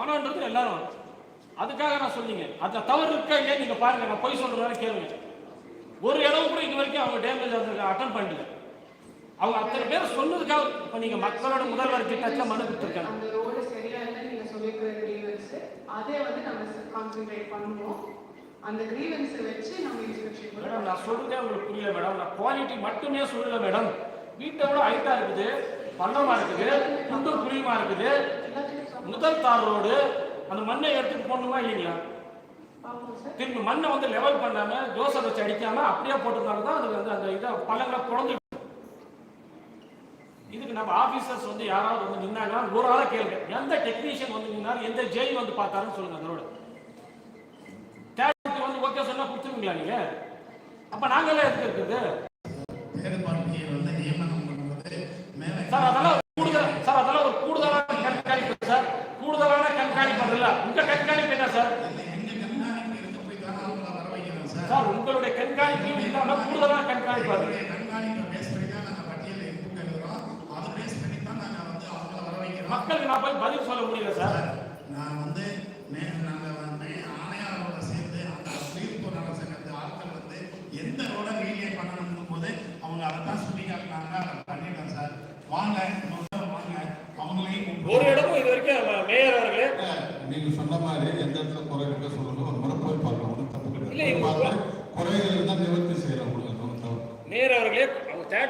பணம்ன்றது எல்லாரும். அதுக்காக நான் சொல்லிங்க அந்த தவறு இருக்கா இல்லையா நீங்க பாருங்க. நான் பொய் சொல்றதால கேளுங்க. ஒரு இடம் கூட இது வரைக்கும் அவங்க டேமேஜ் அட்டன் பண்ணல. அவங்க அத்தனை பேர் சொன்னதுக்காக இப்ப நீங்க மக்களோட முதல்வர் திட்டத்துல மனு கொடுத்துருக்காங்க. அதே வந்து நம்ம கான்சென்ட்ரேட் பண்ணுவோம். அந்த கிரீவன்ஸ் வச்சு நம்ம இன்ஸ்பெக்ஷன் மேடம் நான் சொல்றதே உங்களுக்கு புரியல மேடம் நான் குவாலிட்டி மட்டுமே சொல்லல மேடம் வீட்டை விட ஹைட்டா இருக்குது பள்ளமா இருக்குது குண்டு குழியுமா இருக்குது? முதல் தார் ரோடு அந்த மண்ணை எடுத்துட்டு போடணுமா இல்லைங்களா? திரும்ப திரும்பி மண்ணை வந்து லெவல் பண்ணாம ஜோசர் வச்சு அடிக்காம அப்படியே போட்டிருந்தாங்க தான் அது வந்து அந்த இதை பழங்களை குழந்தை இதுக்கு நம்ம ஆபீசர்ஸ் வந்து யாராவது வந்து நின்னாங்கன்னா ஒரு ஆளை கேளுங்க. எந்த டெக்னீஷியன் வந்து நின்னாரு எந்த ஜெயில் வந்து பார்த்தாருன்னு சொல்லுங்க அதோட டேரக்ட் வந்து ஓகே சொன்னா கொடுத்துருவீங்களா நீங்க? அப்ப நாங்களே எதுக்கு இருக்குது? தேர்தல் சார் அதெல்லாம் ஒரு சார் அதெல்லாம் ஒரு கூடுதலான கண்காணிப்பு சார் கூடுதலான கண்காணிப்பு அதில்ல உங்க கண்காணிப்பு என்ன சார் எங்க கண்காணிப்பு இருக்க போய் தானே அவங்கள வர வைக்கிறோம் சார் சார் உங்களுடைய கண்காணிப்பு இல்லாம கூடுதலான கண்காணிப்பு பேஸ் பண்ணி தான் நாங்கள் பட்டியலை இன்புட் எழுதுறோம் அதை பேஸ் பண்ணி தான் நாங்கள் வந்து அவங்கள வர வைக்கிறோம். மக்களுக்கு நான் போய் பதில் சொல்ல முடியல சார். நான் வந்து நாங்கள் வந்து ஆணையாளரோட சேர்ந்து அந்த உயிர்ப்பு நல சங்கத்து ஆட்கள் வந்து எந்த ரோட ரீலியே பண்ணணும் போது அவங்க அதை தான் சொல்லி காட்டினாங்க அதை பண்ணிட்டோம் சார். வாங்க முதல்ல வாங்க. அவங்களையும் ஒரு இடமும் இது வரைக்கும் மேயர் அவர்களே நீங்க சொன்ன மாதிரி எந்த இடத்துல குறை இருக்க சொல்லுங்க. ஒரு முறை போய் பார்க்கலாம். ஒன்றும் தப்பு இல்லை, கிடையாது குறைகள் இருந்தால் நிவர்த்தி செய்யலாம் உங்களுக்கு ஒன்றும் தவறு மேயர் அவர்களே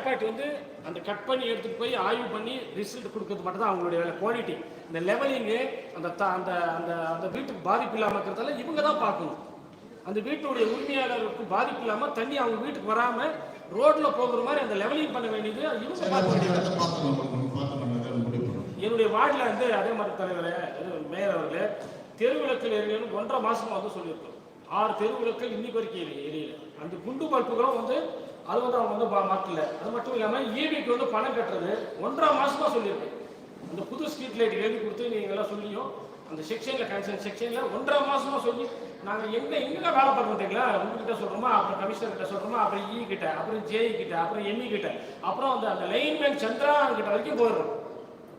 அவங்க வந்து அந்த கட் பண்ணி எடுத்துகிட்டு போய் ஆய்வு பண்ணி ரிசல்ட் கொடுக்கறது மட்டும் தான் அவங்களுடைய வேலை. குவாலிட்டி இந்த லெவலிங்கு அந்த த- அந்த அந்த அந்த வீட்டுக்கு பாதிப்பு இல்லாமல் இருக்கிறதால இவங்க தான் பார்க்கணும். அந்த வீட்டுடைய உரிமையாளருக்கு பாதிப்பு இல்லாமல் தண்ணி அவங்க வீட்டுக்கு வராமல் ரோட்டில் போகிற மாதிரி அந்த லெவலிங் பண்ண வேண்டியது இவங்க பார்க்க வேண்டியது. என்னுடைய வார்டில் வந்து அதே மாதிரி தலைவரே மேயர் அவர்களே தெருவிளக்கில் எரியணும் ஒன்றரை மாதமாக வந்து சொல்லியிருக்கோம். ஆறு தெருவிளக்கள் இன்னைக்கு வரைக்கும் எரிய எரியல. அந்த குண்டு பல்புகளும் வந்து அது வந்து அவங்க வந்து பா- அது மட்டும் இல்லாமல் ஈபிக்கு வந்து பணம் கட்டுறது ஒன்றரை மாதமாக சொல்லியிருக்கேன் அந்த புது ஸ்ட்ரீட் லைட் எழுதி கொடுத்து நீங்கள் எல்லாம் சொல்லியும் அந்த செக்ஷனில் கன்சர்ன் செக்ஷனில் ஒன்றரை மாதமாக சொல்லி நாங்கள் எங்கே எங்கே வேலை பார்க்க தெரியுங்களா? உங்ககிட்ட சொல்கிறோமா அப்புறம் கமிஷனர் e கிட்ட அப்புறம் இ கிட்ட அப்புறம் ஜேஇ கிட்ட அப்புறம் எம்இ கிட்ட. அப்புறம் அந்த அந்த லைன்மேன் சந்திரா கிட்ட வரைக்கும் போயிடுறோம்.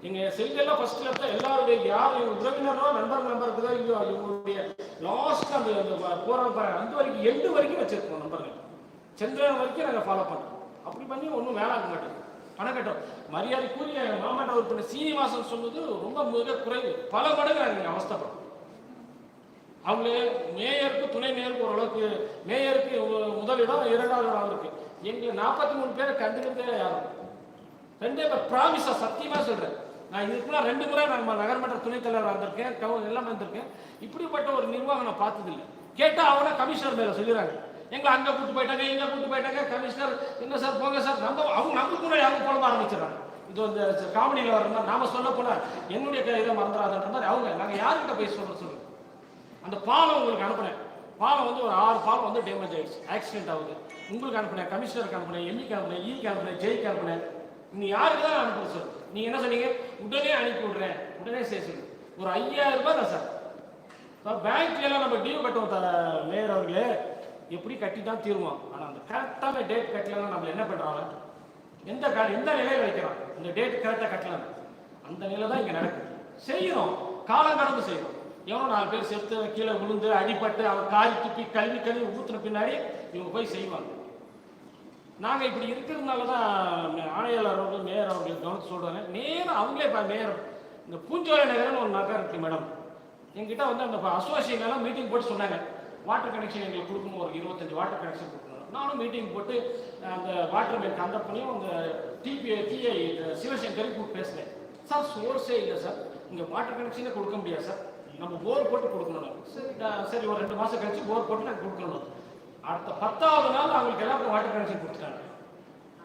நீங்கள் செல்கெல்லாம் ஃபர்ஸ்ட்ல இருந்தா எல்லாருடைய யார் எங்க உறவினரோ நண்பர் தான் இல்லையோ இவங்களுடைய லாஸ்ட் அந்த அந்த போற அந்த வரைக்கும் எண்டு வரைக்கும் வச்சிருக்கோம் நம்பர்கள் சென்ற வரைக்கும் நாங்கள் ஃபாலோ பண்ணுறோம் அப்படி பண்ணி ஒன்றும் வேலை ஆக மாட்டேங்குது பணம் கட்டோம் மரியாதைக்குரிய மாமன்ற உறுப்பினர் சீனிவாசன் சொன்னது ரொம்ப மிக குறைவு. பல மடங்கு நாங்கள் அவஸ்தைப்படுறோம். அவங்களே மேயருக்கு துணை மேயருக்கு ஓரளவுக்கு மேயருக்கு முதலிடம் இரண்டாவது இடம் இருக்கு எங்களுக்கு நாற்பத்தி மூணு பேரை கண்டுக்கிறதே யாரும் ரெண்டே பேர் ப்ராமிஸா சத்தியமாக சொல்கிறேன் நான் இதுக்குலாம் ரெண்டு முறை நம்ம நகர்மன்ற துணைத் தலைவர் வந்திருக்கேன் எல்லாம் வந்திருக்கேன். இப்படிப்பட்ட ஒரு நிர்வாகம் நான் பார்த்ததில்லை. கேட்டால் அவனை கமிஷனர் மேலே சொல்லிடுறாங்க. எங்களை அங்கே கூட்டு போயிட்டாங்க இங்கே கூட்டு போயிட்டாங்க. கமிஷனர் என்ன சார் போங்க சார். நம்ம அவங்க நம்மளுக்கு கூட அவங்க புலம்ப ஆரம்பிச்சிடறாங்க இது வந்து காமெடியில் வர மாதிரி நாம சொல்ல போனால் என்னுடைய இதை மறந்துடாதன்ற மாதிரி அவங்க நாங்கள் யார்கிட்ட போய் சொல்ற சொல்லுங்க. அந்த பாலம் உங்களுக்கு அனுப்புனேன். பாலம் வந்து ஒரு ஆறு பாலம் வந்து டேமேஜ் ஆயிடுச்சு. ஆக்சிடென்ட் ஆகுது. உங்களுக்கு அனுப்புனேன் கமிஷனருக்கு அனுப்புனேன் எம்இக்கு அனுப்புனேன் e ஈக்கு அனுப்புனேன் ஜெய்க்கு அனுப்புனேன். நீ யாருக்கு தான் அனுப்புறது சார் நீங்கள் என்ன சொன்னீங்க? உடனே அனுப்பி விடுறேன். உடனே செய்ய சொல்லு. ஒரு ஐயாயிரம் ரூபாய் தான் சார். சார் நம்ம டியூ கட்டுவோம் மேயர் அவர்களே. எப்படி கட்டி தான் தீருவோம் ஆனால் அந்த கரெக்டான டேட் கட்டலன்னா நம்ம என்ன பண்ணுறாங்க எந்த கால எந்த நிலையில் வைக்கிறோம் இந்த டேட் கரெக்டாக கட்டலாம் அந்த நிலை தான் இங்கே நடக்குது. செய்யணும். காலம் கடந்து செய்யணும். எவனோ நாலு பேர் செத்து கீழே விழுந்து அடிபட்டு அவன் காரி துப்பி கழுவி கழுவி ஊற்றுன பின்னாடி இவங்க போய் செய்வாங்க. நாங்கள் இப்படி இருக்கிறதுனால தான் ஆணையாளர் அவர்கள் மேயர் அவர்கள் கவனித்து சொல்கிறாங்க நேரம் அவங்களே இப்போ மேயர் இந்த பூஞ்சோலை நகர்னு ஒரு நகரம் இருக்கு மேடம். எங்கிட்ட வந்து அந்த அசோசியேஷன் எல்லாம் மீட்டிங் போட்டு சொன்னாங்க. வாட்டர் கனெக்ஷன் எங்களுக்கு கொடுக்கணும். ஒரு இருபத்தஞ்சு வாட்டர் கனெக்ஷன் கொடுக்கணும். நானும் மீட்டிங் போட்டு அந்த வாட்டர் மேன் கண்டக்ட் பண்ணியும் அந்த டிபிஐ டிஐ சிவசங்கரி கூப்பிட்டு பேசினேன். சார் சோர்ஸே இல்லை சார். இங்கே வாட்டர் கனெக்ஷனே கொடுக்க முடியாது சார். நம்ம போர் போட்டு கொடுக்கணும். சரி சரி ஒரு ரெண்டு மாதம் கழிச்சு போர் போட்டு நாங்கள் கொடுக்கணும். அடுத்த பத்தாவது நாள் அவங்களுக்கு எல்லாருக்கும் வாட்டர் கனெக்ஷன் கொடுத்துட்டாங்க.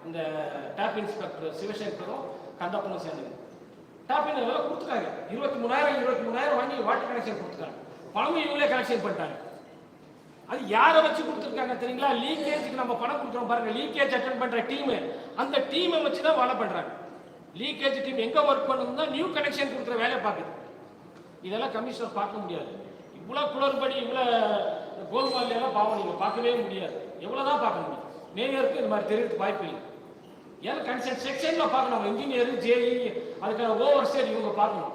இந்த டேப் இன்ஸ்பெக்டர் சிவசங்கரும் கந்தப்பனும் சேர்ந்து. டேப் இன் எல்லாம் கொடுத்துட்டாங்க. இருபத்தி மூணாயிரம் இருபத்தி மூணாயிரம் வாங்கி வாட்டர் கனெக்ஷன் கொடுத்துட்டாங்க. பணமும் இவங்களே கனெக்ஷன் பண்ணிட்டாங்க. அது யாரை வச்சு கொடுத்துருக்காங்க தெரியுங்களா? லீக்கேஜுக்கு நம்ம பணம் கொடுக்குறோம் பாருங்க. லீக்கேஜ் அட்டன் பண்ற டீம் அந்த டீமை வச்சு தான் வேலை பண்றாங்க. லீக்கேஜ் டீம் எங்க ஒர்க் பண்ணணும்னா நியூ கனெக்ஷன் கொடுக்குற வேலையை பார்க்குது. இதெல்லாம் கமிஷனர் பார்க்க முடியாது. இவ்வளோ குளறுபடி இவ்வளோ கோல்மால் எல்லாம் பாவம் நீங்கள் பார்க்கவே முடியாது. எவ்வளோ தான் பார்க்க முடியும் மேயருக்கு இந்த மாதிரி தெரியறதுக்கு வாய்ப்பு இல்லை. ஏன்னா கன்சர்ன் செக்ஷனில் பார்க்கணும். இன்ஜினியர் ஜேஇ அதுக்கான ஓவர் சேர் இவங்க பார்க்கணும்.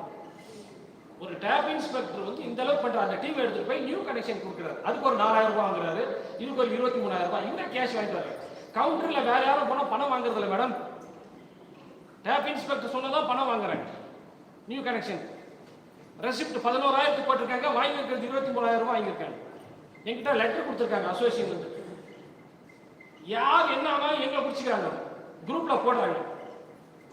ஒரு டேப் இன்ஸ்பெக்டர் வந்து இந்த அளவுக்கு பண்ற அந்த டீம் எடுத்துட்டு போய் நியூ கனெக்ஷன் கொடுக்குறாரு. அதுக்கு ஒரு நாலாயிரம் ரூபாய் வாங்குறாரு. இதுக்கு ஒரு இருபத்தி மூணாயிரம் ரூபாய். இவங்க கேஷ் வாங்கிட்டு கவுண்டர்ல வேற யாரும் போனா பணம் வாங்குறது இல்லை மேடம் டேப் இன்ஸ்பெக்டர் சொன்னதான் பணம் வாங்குறாங்க நியூ கனெக்ஷன் ரெசிப்ட் பதினோராயிரத்துக்கு போட்டிருக்காங்க. வாங்கியிருக்கிறது இருபத்தி மூணாயிரம் ரூபாய் வாங்கியிருக்காங்க. என்கிட்ட லெட்டர் கொடுத்துருக்காங்க அசோசியேஷன் வந்து யார் என்ன ஆனாலும் எங்களை பிடிச்சிக்கிறாங்க. குரூப்ல போடுறாங்க.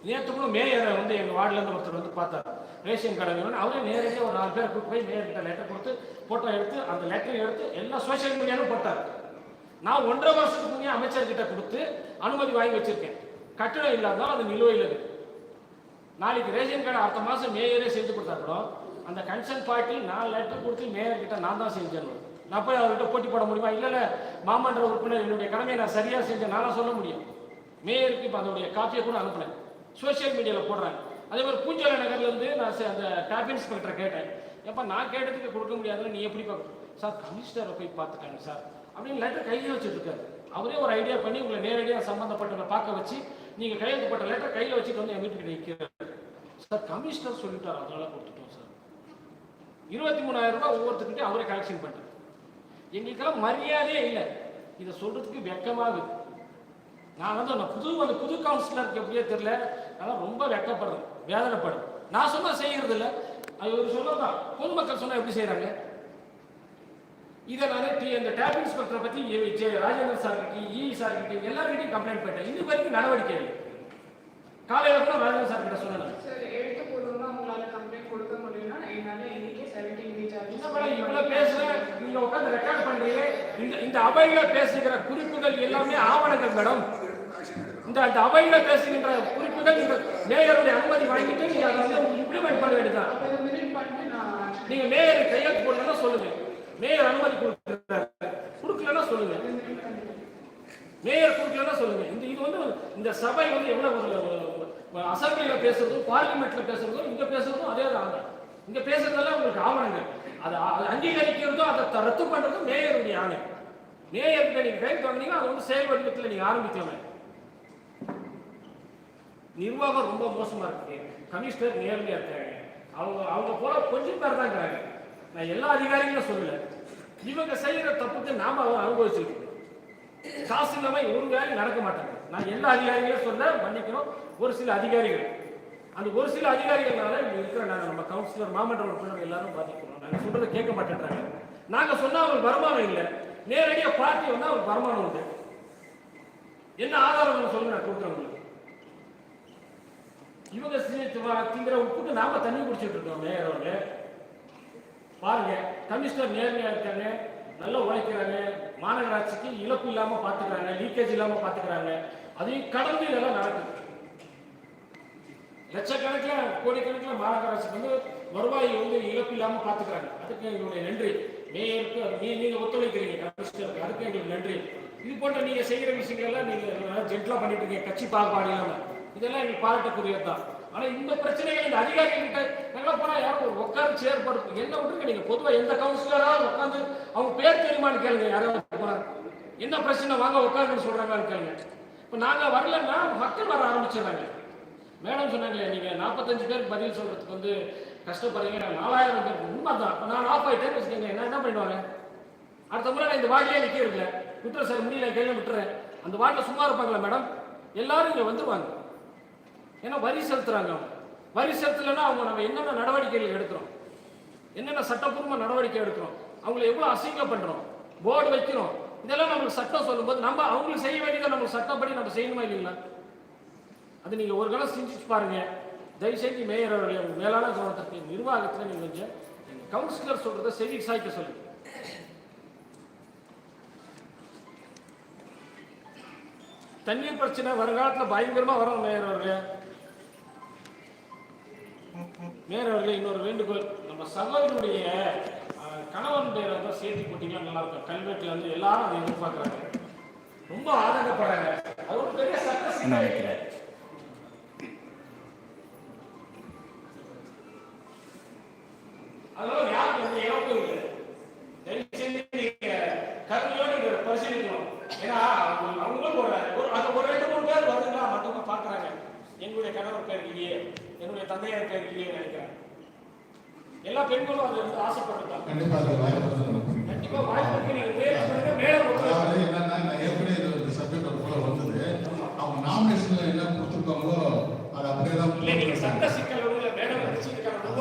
நேற்று கூட மேயரை வந்து எங்கள் வார்டுல இருந்து ஒருத்தர் வந்து பார்த்தாரு. ரேஷன் கடை வேணும்னு அவரே நேரடியாக ஒரு நாலு பேர் கூப்பிட்டு போய் நேர்கிட்ட லெட்டர் கொடுத்து ஃபோட்டோ எடுத்து அந்த லெட்டர் எடுத்து எல்லா சோஷியல் மீடியாலும் போட்டார். நான் ஒன்றரை வருஷத்துக்கு முன்னே அமைச்சர்கிட்ட கொடுத்து அனுமதி வாங்கி வச்சிருக்கேன். கட்டணம் இல்லாதான் அது நிலுவையில் இருக்கு நாளைக்கு ரேஷன் கார்டு அடுத்த மாதம் மேயரே செஞ்சு கொடுத்தா கூட அந்த கன்சர்ன் பார்ட்டி நான் லெட்டர் கொடுத்து மேயர்கிட்ட நான் தான் செஞ்சேன். நான் போய் அவர்கிட்ட போட்டி போட முடியுமா? இல்லை இல்லை. மாமன்ற உறுப்பினர் என்னுடைய கடமையை நான் சரியாக செஞ்சேன். நான் சொல்ல முடியும். மேயருக்கு இப்போ அதனுடைய காப்பியை கூட அனுப்புனேன் சோஷியல் மீடியாவில் போடுறாங்க. அதே மாதிரி பூஞ்சோலை நகர்லேருந்து நான் அந்த டேப் இன்ஸ்பெக்டரை கேட்டேன். எப்போ நான் கேட்டதுக்கு கொடுக்க முடியாதுன்னு நீ எப்படி பார்க்க சார் கமிஷனரை போய் பார்த்துட்டாங்க சார். அப்படின்னு லெட்டர் கையில் வச்சுட்டு அவரே ஒரு ஐடியா பண்ணி உங்களை நேரடியாக சம்மந்தப்பட்டதை பார்க்க வச்சு நீங்கள் கையெழுத்துப்பட்ட லெட்டர் கையில் வச்சுட்டு வந்து என் வீட்டுக்கு நிற்கிறார் சார் கமிஷனர் சொல்லிட்டார் அதனால கொடுத்துட்டோம் சார். இருபத்தி மூணாயிரம் ரூபாய் ஒவ்வொருத்தருக்கிட்டே அவரே கலெக்ஷன் பண்ணுறேன் எங்களுக்கெல்லாம் மரியாதையே இல்லை. இதை சொல்கிறதுக்கு வெக்கமாகுது நான் வந்து அந்த புது அந்த புது கவுன்சிலருக்கு எப்படியோ தெரியல. அதெல்லாம் ரொம்ப வெக்கப்படுறேன் வேதனைப்படுறேன் நான் சொன்னா செய்யறது இல்லை அது ஒரு சொல்லதான் பொதுமக்கள் சொன்னா எப்படி செய்றாங்க? இதை நான் டி அந்த டேப் இன்ஸ்பெக்டரை பத்தி ராஜேந்திர சார் கிட்ட இ சார் கிட்ட எல்லார்கிட்டையும் கம்ப்ளைண்ட் பண்ணிட்டேன். இன்னி வரைக்கும் நடவடிக்கை இல்லை. காலையில கூட ராஜேந்திர சார் கிட்ட சொன்னேன் இவ்வளவு பேசுறேன் நீங்க உட்கார்ந்து ரெக்கார்ட் பண்றீங்க இந்த இந்த அவையில பேசுகிற குறிப்புகள் எல்லாமே ஆவணங்கள் மேடம். இந்த அந்த அவையில பேசுகின்ற குறிப்புகள் நீங்கள் மேயருடைய அனுமதி வாங்கிட்டு நீங்க அதை வந்து இம்ப்ளிமெண்ட் பண்ண வேண்டியதான் நீங்கள் நீங்க மேயர் கையெழுத்து போடலன்னா சொல்லுங்க. மேயர் அனுமதி கொடுக்குறாரு கொடுக்கலன்னா சொல்லுங்க. மேயர் கொடுக்கலன்னா சொல்லுங்க. இந்த இது வந்து இந்த சபை வந்து எவ்வளவு அசம்பிளியில பேசுறதும் பார்லிமெண்ட்ல பேசுறதும் இங்க பேசுறதும் அதே தான். இங்க பேசுறதெல்லாம் உங்களுக்கு ஆவணங்கள். அதை அங்கீகரிக்கிறதும் அதை ரத்து பண்றதும் மேயருடைய ஆணை. மேயர்கிட்ட நீங்க கை தொடங்கினீங்கன்னா அது வந்து செயல் வடிவத்தில் நீங்க ஆரம்பிக்கலாமே. நிர்வாகம் ரொம்ப மோசமாக இருக்குது கமிஷனர் நேர்மையாக இருக்காங்க அவங்க அவங்க போல கொஞ்சம் பேர் தான் நான் எல்லா அதிகாரிகளும் சொல்லல. இவங்க செய்கிற தப்புக்கு நாம அவங்க அனுபவிச்சிருக்கோம். காசு இல்லாமல் ஒரு வேலை நடக்க மாட்டாங்க. நான் எல்லா அதிகாரிகளும் சொல்ல மன்னிக்கணும். ஒரு சில அதிகாரிகள். அந்த ஒரு சில அதிகாரிகள்னால இங்கே இருக்கிற நாங்கள் நம்ம கவுன்சிலர் மாமன்ற உறுப்பினர் எல்லாரும் பாதிக்கிறோம். நாங்கள் சொல்றதை கேட்க மாட்டேன்றாங்க. நாங்கள் சொன்னால் அவங்களுக்கு வருமானம் இல்லை. நேரடியாக பார்ட்டி வந்தால் அவங்க வருமானம் உண்டு. என்ன ஆதாரம் சொல்லுங்க நான் கொடுக்குறேன் உங்களுக்கு. இவங்க திங்கிற உப்புக்கு நாம தண்ணி குடிச்சிட்டு இருக்கோம் மேயர் அவங்க பாருங்க கமிஷனர் நேர்மையா இருக்காங்க நல்லா உழைக்கிறாங்க மாநகராட்சிக்கு இழப்பு இல்லாம பாத்துக்கிறாங்க லீக்கேஜ் இல்லாம பாத்துக்கிறாங்க. அதையும் கடந்து இதெல்லாம் நடக்குது. லட்சக்கணக்கில் கோடிக்கணக்கில் மாநகராட்சிக்கு வந்து வருவாய் வந்து இழப்பு இல்லாம பாத்துக்கிறாங்க. அதுக்கு எங்களுடைய நன்றி. மேயருக்கு நீ நீங்க ஒத்துழைக்கிறீங்க கமிஷனருக்கு. அதுக்கு எங்களுக்கு நன்றி. இது போன்ற நீங்க செய்யற விஷயங்கள் எல்லாம் நீங்க ஜென்ட்லா பண்ணிட்டு இருக்கீங்க. கட்சி பாகுபாடு இல்லாமல் இதெல்லாம் எங்களுக்கு பாராட்டக்கூடியது தான் ஆனால் இந்த பிரச்சனைகள் இந்த அதிகாரிகிட்ட கிட்ட போனால் யாரும் ஒரு உட்காந்து செயற்படுத்தும் என்ன விட்டுருங்க நீங்கள் பொதுவாக எந்த கவுன்சிலராக உட்காந்து அவங்க பேர் தெரியுமான்னு கேளுங்க. யாராவது போனா. என்ன பிரச்சனை? வாங்க உட்காருன்னு சொல்கிறாங்கன்னு கேளுங்க. இப்போ நாங்கள் வரலன்னா மக்கள் வர ஆரம்பிச்சிடுறாங்க. மேடம் சொன்னாங்களே நீங்கள் நாற்பத்தஞ்சு பேருக்கு பதில் சொல்கிறதுக்கு வந்து கஷ்டப்படுறீங்க. நான் நாலாயிரம் பேர் உண்மைதான். இப்போ நான் ஆஃப் ஆயிட்டேன்னு வச்சுக்கோங்க. என்ன என்ன பண்ணுவாங்க அடுத்த முறை நான் இந்த வார்டிலே நிற்கிறதில்ல விட்டுறேன் சார். முடியல. கையில் விட்டுறேன். அந்த வார்டில் சும்மா இருப்பாங்களா மேடம்? எல்லாரும் இங்கே வந்துருவாங்க. ஏன்னா வரி செலுத்துறாங்க அவங்க. வரி செலுத்தலைன்னா அவங்க நம்ம என்னென்ன நடவடிக்கைகள் எடுக்கிறோம்? என்னென்ன சட்டப்பூர்வ நடவடிக்கை எடுக்கிறோம்? அவங்கள எவ்வளோ அசிங்கம் பண்ணுறோம் போர்டு வைக்கிறோம்? இதெல்லாம் நம்மளுக்கு சட்டம் சொல்லும்போது நம்ம அவங்களுக்கு செய்ய வேண்டியதை நம்ம சட்டப்படி நம்ம செய்யணுமா இல்லைங்களா? அது நீங்கள் ஒரு கணம் சிந்திச்சு பாருங்க. தயவு செஞ்சு மேயர் அவருடைய மேலான கவனத்திற்கு நிர்வாகத்தில் நீங்கள் கொஞ்சம் கவுன்சிலர் சொல்கிறத செவி சாய்க்க சொல்லுங்கள் தண்ணீர் பிரச்சனை வருங்காலத்தில் பயங்கரமாக வரும் மேயர் அவர்களே. மேயர் அவர்களே இன்னொரு வேண்டுகோள். நம்ம சகோதரனுடைய கணவன் பேரை வந்து சேர்த்து போட்டீங்கன்னா நல்லா இருக்கும் கல்வெட்டுல வந்து எல்லாரும் அதை எதிர்பார்க்கறாங்க. ரொம்ப ஆதங்கப்படுறாங்க. அது ஒரு பெரிய சட்ட சிக்கல் அதனால யாருக்கு எந்த இழப்பும் இல்லை தயவு செஞ்சு நீங்க கருணையோட இதை பரிசீலிக்கணும் ஏன்னா அவங்க- அவங்களும் ஒரு ஒரு அது ஒரு ரெண்டு மூணு பேர் வருதுங்களா மற்றவங்க எங்களுடைய கணவர் பேர் இல்லையே என்னுடைய தந்தையார் பேர் இல்லையே நினைக்கிறேன் எல்லா பெண்களும் அது வந்து ஆசைப்படுறாங்க கண்டிப்பா வாய்ப்பு நீங்க பண்ணுங்க மேல இந்த சப்ஜெக்ட் ஒரு போல வந்தது. அவங்க நாமினேஷன்ல என்ன கொடுத்துருக்காங்களோ அது அப்படியே தான் இல்ல நீங்க சட்ட சிக்கல் மேடம் வச்சிருக்காங்க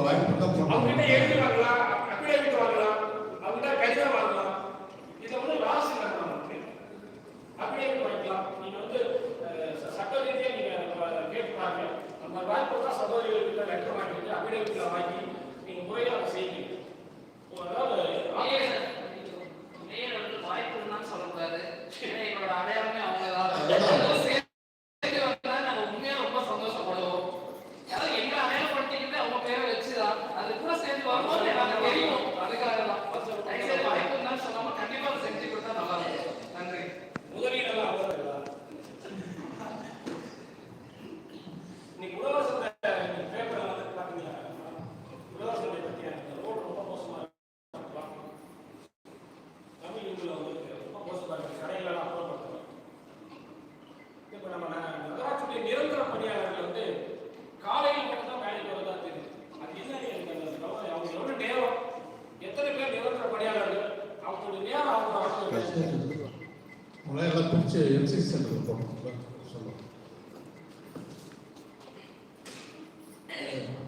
வாய்ப்பு தான் அவங்க போட்டு எழுதி வாங்கலாம் அபிடேவிட் வாங்கலாம் அவங்க கிட்ட கடிதம் வாங்கலாம் இதை வந்து லாஸ் இல்லை நமக்கு அபிடேவிட் வாங்கிக்கலாம் நீங்க வந்து அஹ், ச- சட்ட ரீதியா நீங்க அஹ், கேட்டு பாருங்க அந்த வாய்ப்பு தான் சகோதரிகள் கிட்ட லெட்டர் வாங்கிட்டு அபிடேவிட்ல வாங்கி நீங்க முறையா அதை செய்யுங்க அதாவது மேயர் மேயர் வந்து வாய்ப்பு இருந்தான்னு சொல்லக்கூடாது ஏன்னா எங்களோட அடையாளமே அவங்க தான் சேர்ந்து வந்தா நாங்க உண்மையா ரொம்ப சந்தோஷப்படுவோம் அதாவது எங்க அடையாளப்படுத்திக்கிட்டு அவங்க பேரை வச்சுதான் அது கூட சேர்ந்து வரும்போது நாங்க தெரியும் அதுக்காக தான் தயவுசெய்து வாய்ப்பு இருந்தான்னு சொல்லாம கண்டிப்பா அதை செஞ்சு கொடுத்தா நல்லா இருக்கும் நன்றி முதலீடெல்லாம் அவ்வளோ இன்னைக்கு உலகசந்தை பேப்பர்ல வந்து பாத்தீங்களா உலகசந்தை பத்தி அந்த ரோடு ரொம்ப மோசமா இருக்கு தமிழ் இந்துல வந்து ரொம்ப மோசமா இருக்கு கடைகளெல்லாம் அப்புறப்படுத்துறோம் இப்போ நம்ம ந- நகராட்சியுடைய நிரந்தர பணியாளர்கள் வந்து காலையில் மட்டும் தான் வேலைக்கு வரதா தெரியுது அது என்ன எனக்கு அந்த கவலை அவங்க எவ்வளவு நேரம் எத்தனை பேர் நிரந்தர பணியாளர்கள் அவங்களுடைய நேரம் அவங்க அவங்க உங்களை எல்லாம் பிரிச்சு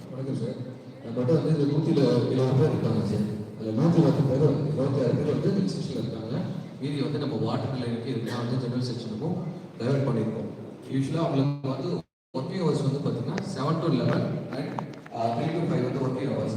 வணக்கம் சார் நம்மகிட்ட வந்து இந்த நூற்றி இருபது பேர் இருக்காங்க சார் அதில் நூற்றி பத்து பேர் வந்து இருபத்தி ஆறு பேர் வந்து செக்ஷனில் இருக்காங்க மீதி வந்து நம்ம வாட்டர் நிலையருக்கு இதெல்லாம் வந்து ஜெனரல் செக்ஷனுக்கும் டைவர்ட் பண்ணியிருக்கோம் யூஸ்வலாக அவங்களுக்கு வந்து ஒர்க்கிங் ஹவர்ஸ் வந்து பார்த்தீங்கன்னா seven to eleven and three to five வந்து ஒர்க்கிங் ஹவர்ஸ்